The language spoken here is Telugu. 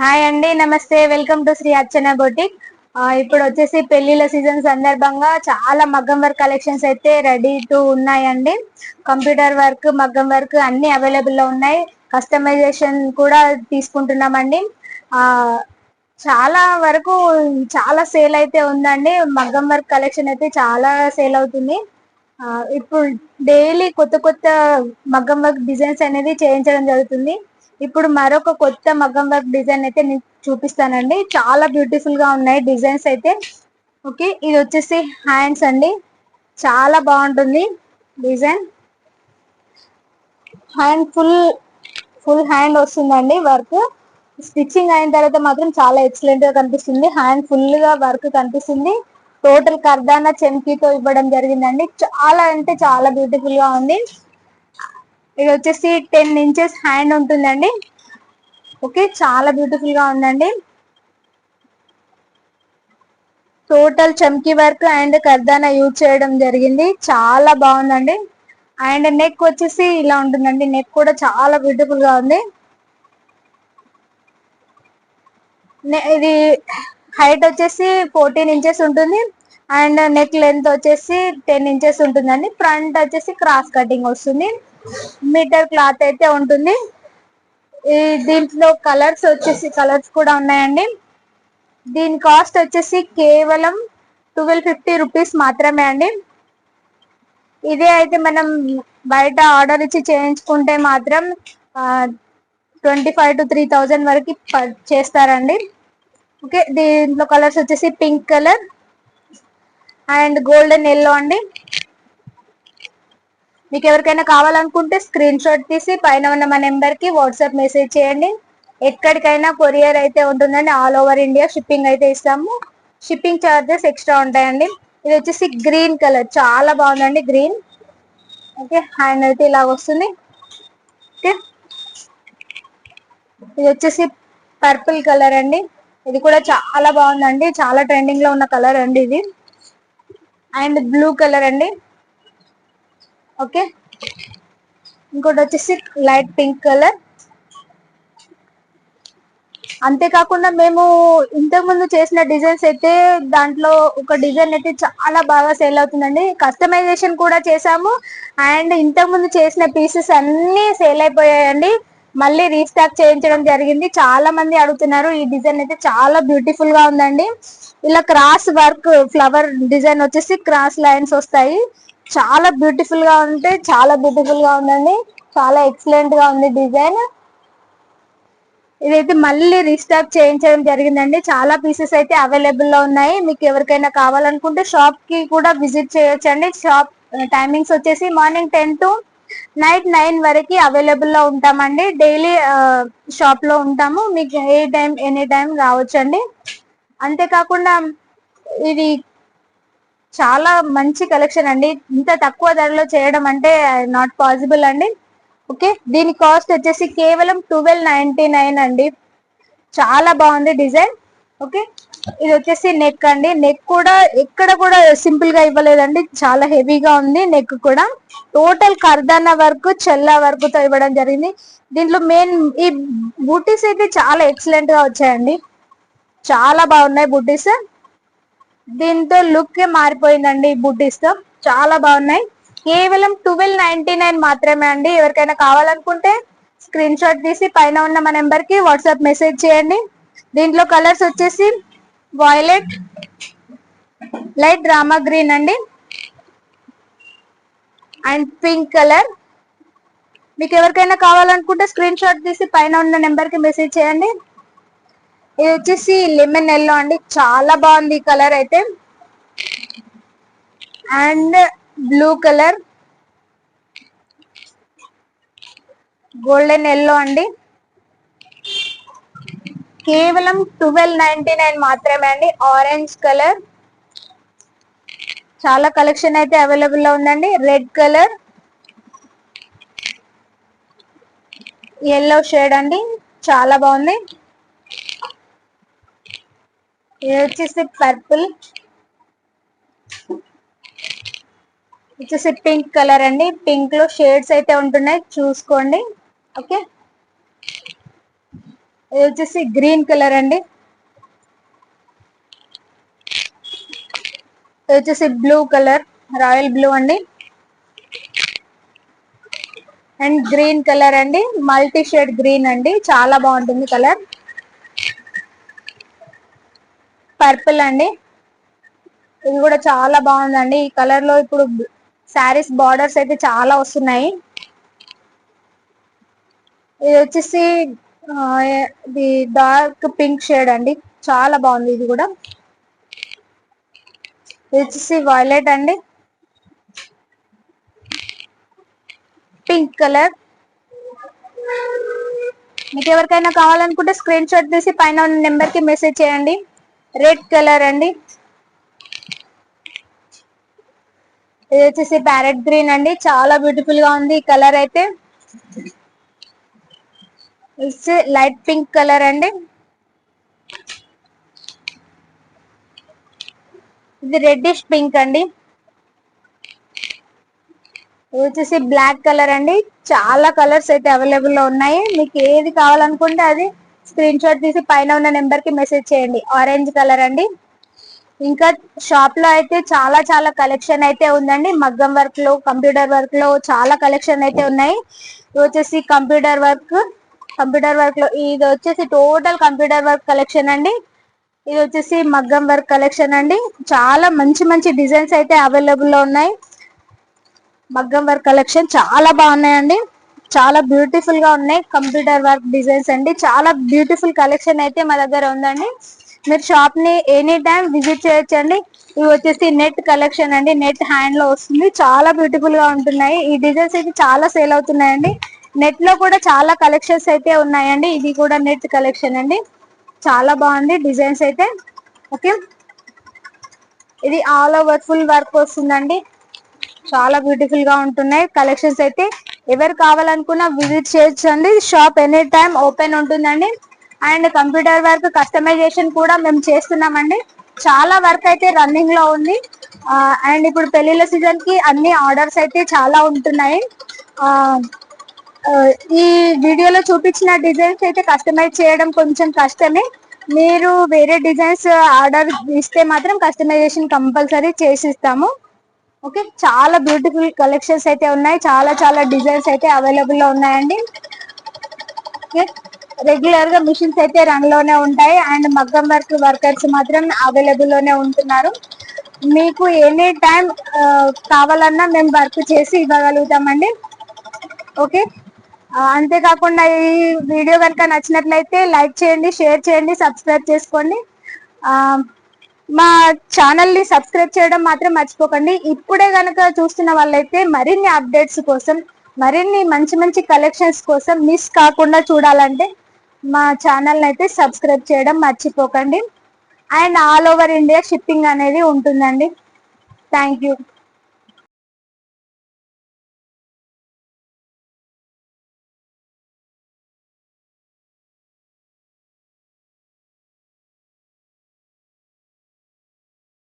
హాయ్ అండి నమస్తే. Welcome to Shri Archana boutique ఇప్పుడు వచ్చేసి పెళ్ళిళ్ళ సీజన్ సందర్భంగా చాలా మగ్గం వర్క్ కలెక్షన్స్ అయితే రెడీ టు ఉన్నాయండి. కంప్యూటర్ వర్క్ మగ్గం వర్క్ అన్ని అవైలబుల్లో ఉన్నాయి. కస్టమైజేషన్ కూడా తీసుకుంటున్నామండి. చాలా వరకు చాలా సేల్ అయితే ఉందండి. మగ్గం వర్క్ కలెక్షన్ అయితే చాలా సేల్ అవుతుంది. ఇప్పుడు డైలీ కొత్త కొత్త మగ్గం వర్క్ డిజైన్స్ అనేది చేయించడం జరుగుతుంది. ఇప్పుడు మరొక కొత్త మగ్గం వర్క్ డిజైన్ అయితే నేను చూపిస్తానండి. చాలా బ్యూటిఫుల్గా ఉన్నాయి డిజైన్స్ అయితే. ఓకే ఇది వచ్చేసి హ్యాండ్స్ అండి. చాలా బాగుంటుంది design hand full full hand వస్తుందండి వర్క్ స్టిచ్చింగ్ అయిన తర్వాత మాత్రం చాలా ఎక్సలెంట్గా కనిపిస్తుంది. హ్యాండ్ ఫుల్గా వర్క్ కనిపిస్తుంది. టోటల్ కర్దానా చెంకీతో ఇవ్వడం జరిగిందండి. చాలా అంటే చాలా బ్యూటిఫుల్గా ఉంది. ఇది వచ్చేసి టెన్ ఇంచెస్ హ్యాండ్ ఉంటుందండి. ఓకే చాలా బ్యూటిఫుల్గా ఉందండి. టోటల్ చమ్కీ వర్క్ అండ్ కర్దానా యూజ్ చేయడం జరిగింది. చాలా బాగుందండి. అండ్ నెక్ వచ్చేసి ఇలా ఉంటుందండి. నెక్ కూడా చాలా బ్యూటిఫుల్గా ఉంది. ఇది హైట్ వచ్చేసి ఫోర్టీన్ ఇంచెస్ ఉంటుంది. అండ్ నెక్ లెంత్ వచ్చేసి టెన్ ఇంచెస్ ఉంటుందండి. ఫ్రంట్ వచ్చేసి క్రాస్ కటింగ్ వస్తుంది. మీటర్ క్లాత్ అయితే ఉంటుంది. ఈ దీంట్లో కలర్స్ వచ్చేసి కలర్స్ కూడా ఉన్నాయండి. దీని కాస్ట్ వచ్చేసి కేవలం ట్వెల్వ్ ఫిఫ్టీ రూపీస్ మాత్రమే అండి. ఇదే అయితే మనం బయట ఆర్డర్ ఇచ్చి చేయించుకుంటే మాత్రం twenty five to three thousand వరకు ప- చేస్తారండి. ఓకే దీంట్లో కలర్స్ వచ్చేసి pink colour and golden yellow అండి. మీకు ఎవరికైనా కావాలనుకుంటే స్క్రీన్ షాట్ తీసి పైన ఉన్న మా నెంబర్కి వాట్సాప్ మెసేజ్ చేయండి. ఎక్కడికైనా కొరియర్ అయితే ఉంటుందండి. ఆల్ ఓవర్ ఇండియా షిప్పింగ్ అయితే ఇస్తాము. షిప్పింగ్ చార్జెస్ ఎక్స్ట్రా ఉంటాయండి. ఇది వచ్చేసి గ్రీన్ కలర్ చాలా బాగుందండి గ్రీన్ ఓకే హ్యాండ్ అయితే ఇలా వస్తుంది. ఓకే. ఇది వచ్చేసి పర్పుల్ కలర్ అండి. ఇది కూడా చాలా బాగుందండి. చాలా ట్రెండింగ్లో ఉన్న కలర్ అండి ఇది. అండ్ బ్లూ కలర్ అండి. ఓకే? ఇంకోటి వచ్చేసి లైట్ పింక్ కలర్. అంతేకాకుండా మేము ఇంతకు ముందు చేసిన డిజైన్స్ అయితే దాంట్లో ఒక డిజైన్ అయితే చాలా బాగా సేల్ అవుతుందండి. కస్టమైజేషన్ కూడా చేసాము అండ్ ఇంతకు ముందు చేసిన పీసెస్ అన్ని సేల్ అయిపోయాయండి. మళ్ళీ రీస్టాక్ చేయించడం జరిగింది. చాలా మంది అడుగుతున్నారు ఈ డిజైన్ అయితే చాలా బ్యూటిఫుల్గా ఉందండి. ఇలా క్రాస్ వర్క్ ఫ్లవర్ డిజైన్ వచ్చేసి క్రాస్ లైన్స్ వస్తాయి. చాలా బ్యూటిఫుల్గా ఉంటే చాలా బ్యూటిఫుల్గా ఉందండి చాలా ఎక్సలెంట్గా ఉంది డిజైన్ ఇదైతే మళ్ళీ రీస్టాక్ చేయించడం జరిగిందండి. చాలా పీసెస్ అయితే అవైలబుల్లో ఉన్నాయి. మీకు ఎవరికైనా కావాలనుకుంటే షాప్కి కూడా విజిట్ చేయొచ్చండి. షాప్ టైమింగ్స్ uh, వచ్చేసి morning ten to night nine వరకు అవైలబుల్లో ఉంటామండి. డైలీ షాప్ uh, లో ఉంటాము. మీకు ఏ టైం ఎనీ టైం రావచ్చండి. అంతేకాకుండా ఇది చాలా మంచి కలెక్షన్ అండి. ఇంత తక్కువ ధరలో చేయడం అంటే నాట్ పాసిబుల్ అండి. ఓకే దీని కాస్ట్ వచ్చేసి కేవలం ట్వెల్వ్ నైన్టీ నైన్ అండి. చాలా బాగుంది డిజైన్. ఓకే ఇది వచ్చేసి నెక్ అండి. నెక్ కూడా ఎక్కడ కూడా సింపుల్గా ఇవ్వలేదండి. చాలా హెవీగా ఉంది నెక్ కూడా. టోటల్ కర్దానా వర్క్ చెల్లా వర్క్తో ఇవ్వడం జరిగింది. దీంట్లో మెయిన్ ఈ బూటీస్ అయితే చాలా ఎక్సలెంట్గా వచ్చాయండి. చాలా బాగున్నాయి బూటీస్. దీంతో లుక్ మారిపోయిందండి ఈ బూటీస్ చాలా బాగున్నాయి. కేవలం ట్వెల్వ్ నైన్టీ నైన్ మాత్రమే అండి. ఎవరికైనా కావాలనుకుంటే స్క్రీన్ షాట్ తీసి పైన ఉన్న మా నెంబర్కి వాట్సాప్ మెసేజ్ చేయండి. దీంట్లో కలర్స్ వచ్చేసి వాయిలెట్ లైట్ డ్రామా గ్రీన్ అండి. అండ్ పింక్ కలర్ మీకు ఎవరికైనా కావాలనుకుంటే స్క్రీన్ షాట్ తీసి పైన ఉన్న నెంబర్కి మెసేజ్ చేయండి. ఇది వచ్చేసి లెమన్ ఎల్లో అండి. చాలా బాగుంది కలర్ అయితే. And blue colour golden yellow అండి. కేవలం ట్వెల్వ్ నైన్టీ నైన్ మాత్రమే అండి. ఆరెంజ్ కలర్ చాలా కలెక్షన్ అయితే అవైలబుల్లో ఉందండి. రెడ్ కలర్ ఎల్లో షేడ్ అండి. చాలా బాగుంది. ఇది వచ్చేసి పర్పుల్ వచ్చేసి పింక్ కలర్ అండి. పింక్లో షేడ్స్ అయితే ఉంటున్నాయి. చూసుకోండి. ఓకే ఇది వచ్చేసి గ్రీన్ కలర్ అండి. ఇది వచ్చేసి బ్లూ కలర్ రాయల్ బ్లూ అండి. అండ్ గ్రీన్ కలర్ అండి. మల్టీ షేడ్ గ్రీన్ అండి. చాలా బాగుంటుంది కలర్ పర్పుల్ అండి. ఇది కూడా చాలా బాగుందండి. ఈ కలర్లో ఇప్పుడు శారీస్ బార్డర్స్ అయితే చాలా వస్తున్నాయి. ఇది వచ్చేసి ఇది డార్క్ పింక్ షేడ్ అండి. చాలా బాగుంది ఇది కూడా. ఇది వచ్చేసి వైలెట్ అండి. Pink colour. మీకు ఎవరికైనా కావాలనుకుంటే స్క్రీన్ షాట్ తీసి పైన ఉన్న మెసేజ్ చేయండి. రెడ్ కలర్ అండి. ఇది వచ్చేసి ప్యారెట్ గ్రీన్ అండి. చాలా బ్యూటిఫుల్గా ఉంది ఈ కలర్ అయితే. లైట్ పింక్ కలర్ అండి. ఇది రెడ్డిష్ పింక్ అండి. ఇది వచ్చేసి బ్లాక్ కలర్ అండి. చాలా కలర్స్ అయితే అవైలబుల్లో ఉన్నాయి. మీకు ఏది కావాలనుకుంటే అది స్క్రీన్ షాట్ తీసి పైన ఉన్న నెంబర్కి మెసేజ్ చేయండి. ఆరెంజ్ కలర్ అండి. ఇంకా షాప్లో అయితే చాలా చాలా కలెక్షన్ అయితే ఉందండి. మగ్గం వర్క్లో కంప్యూటర్ వర్క్లో చాలా కలెక్షన్ అయితే ఉన్నాయి. ఇది వచ్చేసి కంప్యూటర్ వర్క్ కంప్యూటర్ వర్క్లో ఇది వచ్చేసి టోటల్ కంప్యూటర్ వర్క్ కలెక్షన్ అండి. ఇది వచ్చేసి మగ్గం వర్క్ కలెక్షన్ అండి. చాలా మంచి మంచి డిజైన్స్ అయితే అవైలబుల్లో ఉన్నాయి. మగ్గం వర్క్ కలెక్షన్ చాలా బాగున్నాయండి. చాలా బ్యూటిఫుల్గా ఉన్నాయి. కంప్యూటర్ వర్క్ డిజైన్స్ అండి. చాలా బ్యూటిఫుల్ కలెక్షన్ అయితే మా దగ్గర ఉందండి. మీరు షాప్ని ఎనీ టైం విజిట్ చేయొచ్చండి. ఇవి వచ్చేసి నెట్ కలెక్షన్ అండి. నెట్ హ్యాండ్లో వస్తుంది. చాలా బ్యూటిఫుల్గా ఉంటున్నాయి. ఈ డిజైన్స్ అయితే చాలా సేల్ అవుతున్నాయండి. నెట్లో కూడా చాలా కలెక్షన్స్ అయితే ఉన్నాయండి. ఇది కూడా నెట్ కలెక్షన్ అండి. చాలా బాగుంది డిజైన్స్ అయితే. ఓకే ఇది ఆల్ ఓవర్ ఫుల్ వర్క్ వస్తుందండి. చాలా బ్యూటిఫుల్గా ఉంటున్నాయి. కలెక్షన్స్ అయితే ఎవరు కావాలనుకున్నా విజిట్ చేయొచ్చండి. షాప్ ఎనీ టైం ఓపెన్ ఉంటుందండి. అండ్ కంప్యూటర్ వర్క్ కస్టమైజేషన్ కూడా మేము చేస్తున్నామండి. చాలా వర్క్ అయితే రన్నింగ్లో ఉంది. అండ్ ఇప్పుడు పెళ్ళిళ్ళ సీజన్కి అన్ని ఆర్డర్స్ అయితే చాలా ఉంటున్నాయి. ఈ వీడియోలో చూపించిన డిజైన్స్ అయితే కస్టమైజ్ చేయడం కొంచెం కష్టమే. మీరు వేరే డిజైన్స్ ఆర్డర్ ఇస్తే మాత్రం కస్టమైజేషన్ కంపల్సరీ చేసిస్తాము. ఓకే చాలా బ్యూటిఫుల్ కలెక్షన్స్ అయితే ఉన్నాయి. చాలా చాలా డిజైన్స్ అయితే అవైలబుల్లో ఉన్నాయండి. రెగ్యులర్గా మిషన్స్ అయితే రన్లోనే ఉంటాయి. అండ్ మగ్గం వర్క్ వర్కర్స్ మాత్రం అవైలబుల్లోనే ఉంటున్నారు. మీకు ఎనీ టైం కావాలన్నా మేము వర్క్ చేసి ఇవ్వగలుగుతామండి. ఓకే అంతేకాకుండా ఈ వీడియో కనుక నచ్చినట్లయితే లైక్ చేయండి షేర్ చేయండి సబ్స్క్రైబ్ చేసుకోండి. ఆ, మా ఛానల్ని సబ్స్క్రైబ్ చేయడం మాత్రం మర్చిపోకండి. ఇప్పుడే గనక చూస్తున్న వాళ్ళైతే మరిన్ని అప్డేట్స్ కోసం మరిన్ని మంచి మంచి కలెక్షన్స్ కోసం మిస్ కాకుండా చూడాలంటే మా ఛానల్ అయితే సబ్స్క్రైబ్ చేయడం మర్చిపోకండి. And all over India shipping అనేది ఉంటుందండి. Thank you